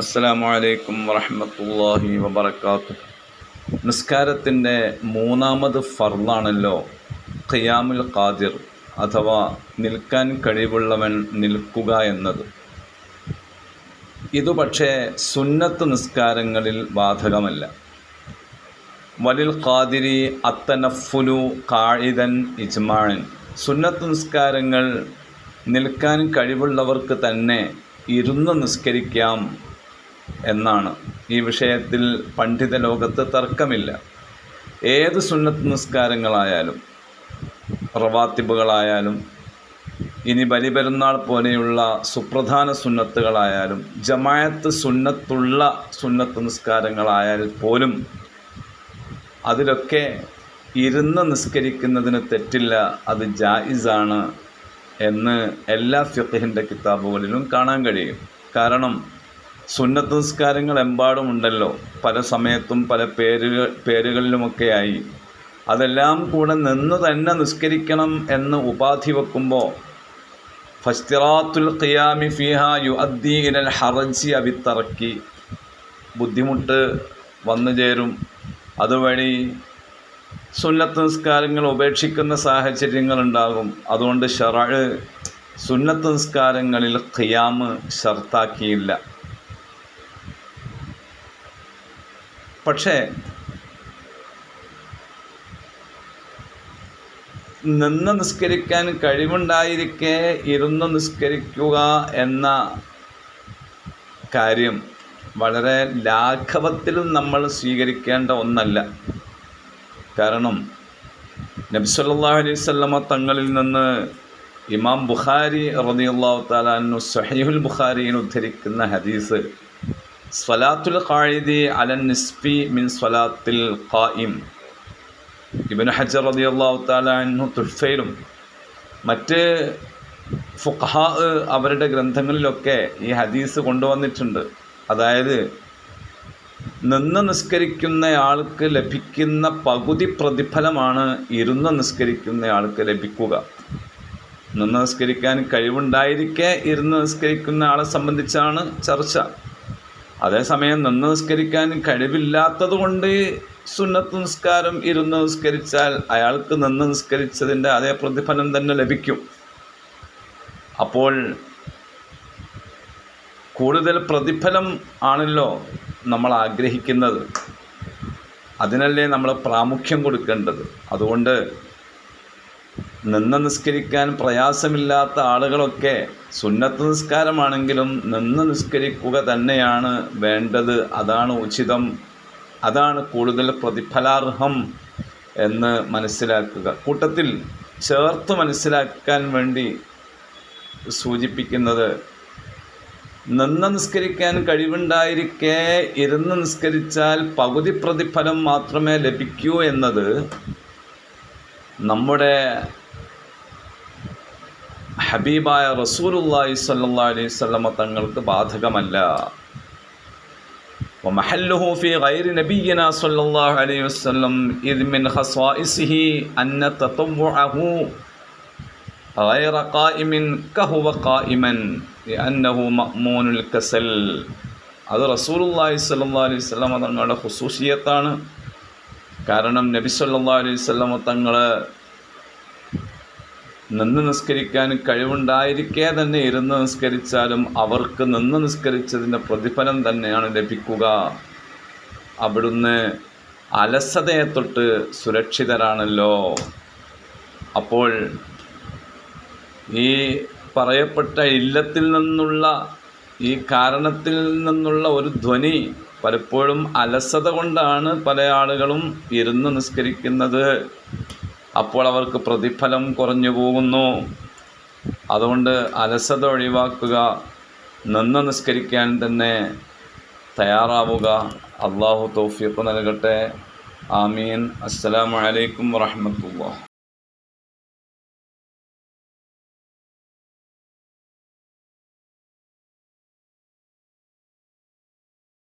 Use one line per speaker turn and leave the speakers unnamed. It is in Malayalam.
അസ്സലാമു അലൈക്കും വറഹ്മത്തുള്ളാഹി വബറകാത്തു. നിസ്കാരത്തിന്റെ മൂന്നാമത് ഫർളാണല്ലോ ഖിയാമുൽ ഖാദിർ അഥവാ നിൽക്കാൻ കഴിവുള്ളവൻ നിൽക്കുക എന്നത്. ഇതു പക്ഷേ സുന്നത്ത് നിസ്കാരങ്ങളിൽ ബാധകമല്ല. വലിൽ ഖാദിരി അത്തനഫുലു കാഴിതൻ ഇജ്മാൻ സുന്നത്ത് നിസ്കാരങ്ങൾ നിൽക്കാൻ കഴിവുള്ളവർക്ക് തന്നെ ഇരുന്ന് നിസ്കരിക്കാം എന്നാണ്. ഈ വിഷയത്തിൽ പണ്ഡിത ലോകത്ത് തർക്കമില്ല. ഏത് സുന്നത്ത് നിസ്കാരങ്ങളായാലും റവാത്തിബുകളായാലും ഇനി ബലിപെരുന്നാൾ പോലെയുള്ള സുപ്രധാന സുന്നത്തുകളായാലും ജമായത്ത് സുന്നത്തുള്ള സുന്നത്ത് നിസ്കാരങ്ങളായാൽ പോലും അതിലൊക്കെ ഇരുന്ന് നിസ്കരിക്കുന്നതിന് തെറ്റില്ല അത് ജായിസാണ് എന്ന് എല്ലാ ഫിഖിന്റെ കിതാബുകളിലും കാണാൻ കഴിയും. കാരണം സുന്നത്ത് നിസ്കാരങ്ങൾ എമ്പാടും ഉണ്ടല്ലോ പല സമയത്തും പല പേരുകൾ പേരുകളിലുമൊക്കെയായി. അതെല്ലാം കൂടെ നിന്ന് തന്നെ നിസ്കരിക്കണം എന്ന് ഉപാധി വെക്കുമ്പോൾ ഫസ്തിറാത്തുൽ ഖിയാമി ഫിഹ യു അദ്ദി ഹറജി അവിത്തറക്കി ബുദ്ധിമുട്ട് വന്നു ചേരും. അതുവഴി സുന്നത്ത് നിസ്കാരങ്ങൾ ഉപേക്ഷിക്കുന്ന സാഹചര്യങ്ങളുണ്ടാകും. അതുകൊണ്ട് ഷറഴ് സുന്നത്ത് നിസ്കാരങ്ങളിൽ ഖിയാമ് ഷർത്താക്കിയില്ല. പക്ഷേ നിന്ന് നിസ്കരിക്കാൻ കഴിവുണ്ടായിരിക്കെ ഇരുന്ന് നിസ്കരിക്കുക എന്ന കാര്യം വളരെ ലാഘവത്തിലും നമ്മൾ സ്വീകരിക്കേണ്ട ഒന്നല്ല. കാരണം നബ്സല്ലാ അലൈഹി തങ്ങളിൽ നിന്ന് ഇമാം ബുഖാരി റളിയല്ലാഹു താലാന്നു സഹീഹുൽ ബുഖാരിയിൽ ഉദ്ധരിക്കുന്ന ഹദീസ് സ്വലാത്തുൽ ഖായിദി അലൻ നിസ്ഫി മിൻ സ്വലാത്തിൽ ഖായിം. ഇബിൻ ഹജർ റളിയല്ലാഹു താലാന്നു തുൽഫയിലും മറ്റ് ഫുഖാ അവരുടെ ഗ്രന്ഥങ്ങളിലൊക്കെ ഈ ഹദീസ് കൊണ്ടുവന്നിട്ടുണ്ട്. അതായത് നിന്ന് നിസ്കരിക്കുന്നയാൾക്ക് ലഭിക്കുന്ന പകുതി പ്രതിഫലമാണ് ഇരുന്ന് നിസ്കരിക്കുന്നയാൾക്ക് ലഭിക്കുക. നിന്ന് നിസ്കരിക്കാൻ കഴിവുണ്ടായിരിക്കെ ഇരുന്ന് നിസ്കരിക്കുന്ന ആളെ സംബന്ധിച്ചാണ് ചർച്ച. അതേസമയം നിന്ന് നിസ്കരിക്കാൻ കഴിവില്ലാത്തത് കൊണ്ട് സുന്നത്ത് നിസ്കാരം ഇരുന്ന് നിസ്കരിച്ചാൽ അയാൾക്ക് നിന്ന് നിസ്കരിച്ചതിന്റെ അതേ പ്രതിഫലം തന്നെ ലഭിക്കും. അപ്പോൾ കൂടുതൽ പ്രതിഫലം ആണല്ലോ നമ്മൾ ആഗ്രഹിക്കുന്നത്. അതിനല്ലേ നമ്മൾ പ്രാമുഖ്യം കൊടുക്കേണ്ടത്. അതുകൊണ്ട് നിന്ന് നിസ്കരിക്കാൻ പ്രയാസമില്ലാത്ത ആളുകളൊക്കെ സുന്നത്ത് നിസ്കാരമാണെങ്കിലും നിന്ന് നിസ്കരിക്കുക തന്നെയാണ് വേണ്ടത്. അതാണ് ഉചിതം. അതാണ് കൂടുതൽ പ്രതിഫലാർഹം എന്ന് മനസ്സിലാക്കുക. കൂട്ടത്തിൽ ചേർത്ത് മനസ്സിലാക്കാൻ വേണ്ടി സൂചിപ്പിക്കുന്നത് നിന്ന് നിസ്കരിക്കാൻ കഴിവുണ്ടായിരിക്കെ ഇരുന്ന് നിസ്കരിച്ചാൽ പകുതി പ്രതിഫലം മാത്രമേ ലഭിക്കൂ എന്നത് നമ്മുടെ ഹബീബായ റസൂലുല്ലാഹി സ്വല്ലല്ലാഹി അലൈഹി വസല്ലമ തങ്ങൾക്ക് ബാധകമല്ല ومحله في غير نبينا صلى الله عليه وسلم إذ من خصائصه أن تطوعه غير قائم كهو قائما لأنه مأمون الكسل അത് റസൂലുള്ളാഹി സ്വല്ലല്ലാഹി അലൈഹി വസല്ലമ തങ്ങളുടെ ഖുസൂസിയത്താണ് കാരണം നബി സല്ലല്ലാഹു അലൈഹി വസല്ലമ തങ്ങൾ നിന്ന് നിസ്കരിക്കാൻ കഴിവുണ്ടായിരിക്കെ തന്നെ ഇരുന്ന് നിസ്കരിച്ചാലും അവർക്ക് നിന്ന് നിസ്കരിച്ചതിന്റെ പ്രതിഫലം തന്നെയാണ് ലഭിക്കുക. അവിടുന്ന് അലസതയെ തൊട്ട് സുരക്ഷിതരാണല്ലോ. അപ്പോൾ ഈ പറയപ്പെട്ട ഇല്ലത്തിൽ നിന്നുള്ള ഈ കാരണത്തിൽ നിന്നുള്ള ഒരു ധ്വനി പലപ്പോഴും അലസത കൊണ്ടാണ് പല ആളുകളും ഇരുന്ന് നിസ്കരിക്കുന്നത്. അപ്പോൾ അവർക്ക് പ്രതിഫലം കുറഞ്ഞു പോകുന്നു. അതുകൊണ്ട് അലസത ഒഴിവാക്കുക നിന്ന് നിസ്കരിക്കാൻ തന്നെ തയ്യാറാവുക. അള്ളാഹു തൗഫീഖ് നൽകട്ടെ. ആമീൻ. അസ്സലാമലൈക്കും അലൈക്കും വറഹ്മത്തുള്ളാഹി.